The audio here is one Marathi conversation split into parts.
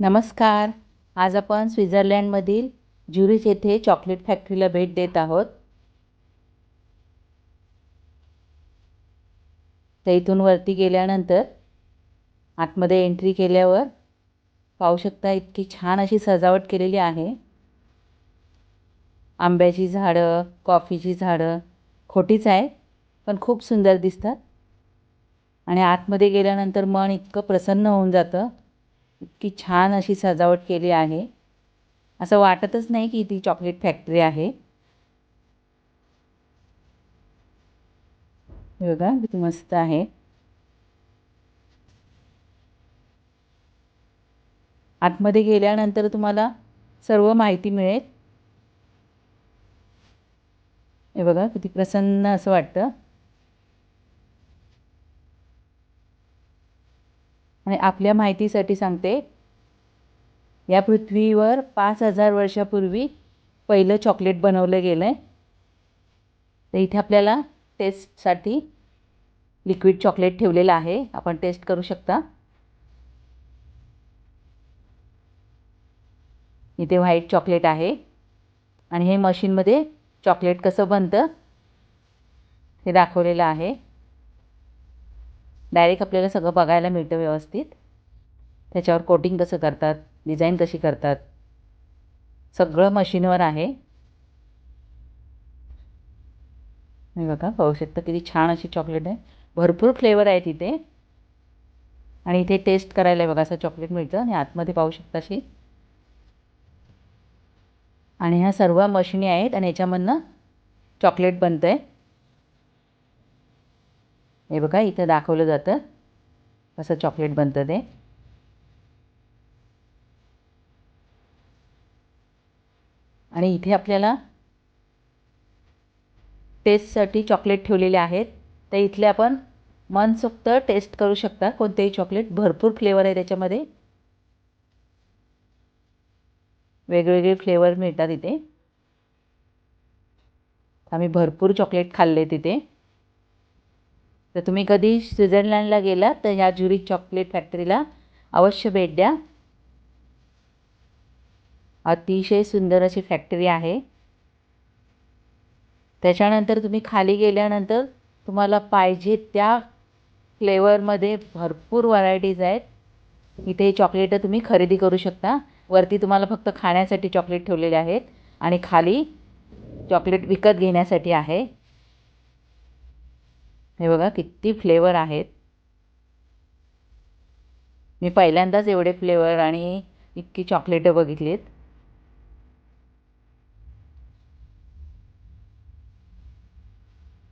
नमस्कार. आज आपण स्वित्झर्लंडमधील ज्युरिच येथे चॉकलेट फॅक्टरीला भेट देत आहोत. तर इथून वरती गेल्यानंतर आतमध्ये एंट्री केल्यावर पाहू शकता इतकी छान अशी सजावट केलेली आहे. आंब्याची झाडं कॉफीची झाडं खोटीच आहे पण खूप सुंदर दिसतात. आणि आतमध्ये गेल्यानंतर मन इतकं प्रसन्न होऊन जातं. इतकी छान अशी सजावट केली आहे. असं वाटतच नाही की ती चॉकलेट फॅक्टरी आहे. हे बघा किती मस्त आहे. आतमध्ये गेल्यानंतर तुम्हाला सर्व माहिती मिळेल. हे बघा किती प्रसन्न असं वाटतं. आणि आपल्या माहितीसाठी सांगते या पृथ्वीवर पाच हजार वर्षापूर्वी पहिलं चॉकलेट बनवलं गेलं आहे तर इथे आपल्याला टेस्टसाठी लिक्विड चॉकलेट ठेवलेलं आहे. आपण टेस्ट करू शकता. इथे व्हाईट चॉकलेट आहे. आणि हे मशीनमध्ये चॉकलेट कसं बनतं हे दाखवलेलं आहे. डायरेक्ट आपल्याला सगळं बघायला मिळतं व्यवस्थित. त्याच्यावर कोटिंग कसं करतात डिझाईन कशी करतात. सगळं मशीनवर आहे. हे बघा पाहू शकता किती छान अशी चॉकलेट आहे. भरपूर फ्लेवर आहे तिथे. आणि इथे टेस्ट करायला बघा असं चॉकलेट मिळतं. आणि आतमध्ये पाहू शकता अशी. आणि ह्या सर्व मशिनी आहेत आणि याच्यामधनं चॉकलेट बनतं आहे हे बघा इथं दाखवलं जातं. कसं चॉकलेट बनतं ते. आणि इथे आपल्याला टेस्टसाठी चॉकलेट ठेवलेले आहेत. तर इथले आपण मनसोक्त टेस्ट करू शकता. कोणतेही चॉकलेट भरपूर फ्लेवर आहे त्याच्यामध्ये. वेगवेगळे फ्लेवर मिळतात इथे. आम्ही भरपूर चॉकलेट खाल्ले तिथे तर तुम्ही कधी स्विझरलँडला गेलात तर ह्या ज्युरिक चॉकलेट फॅक्टरीला अवश्य भेट द्या. अतिशय सुंदर अशी फॅक्टरी आहे. त्याच्यानंतर तुम्ही खाली गेल्यानंतर तुम्हाला पाहिजे त्या फ्लेवरमध्ये भरपूर व्हरायटीज आहेत. इथे चॉकलेटं तुम्ही खरेदी करू शकता. वरती तुम्हाला फक्त खाण्यासाठी चॉकलेट ठेवलेले आहेत आणि खाली चॉकलेट विकत घेण्यासाठी आहे. हे बघा किती फ्लेवर आहेत. मी पहिल्यांदाच एवढे फ्लेवर आणि इतकी चॉकलेटं बघितलीत.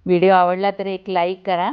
व्हिडिओ आवडला तर एक लाईक करा.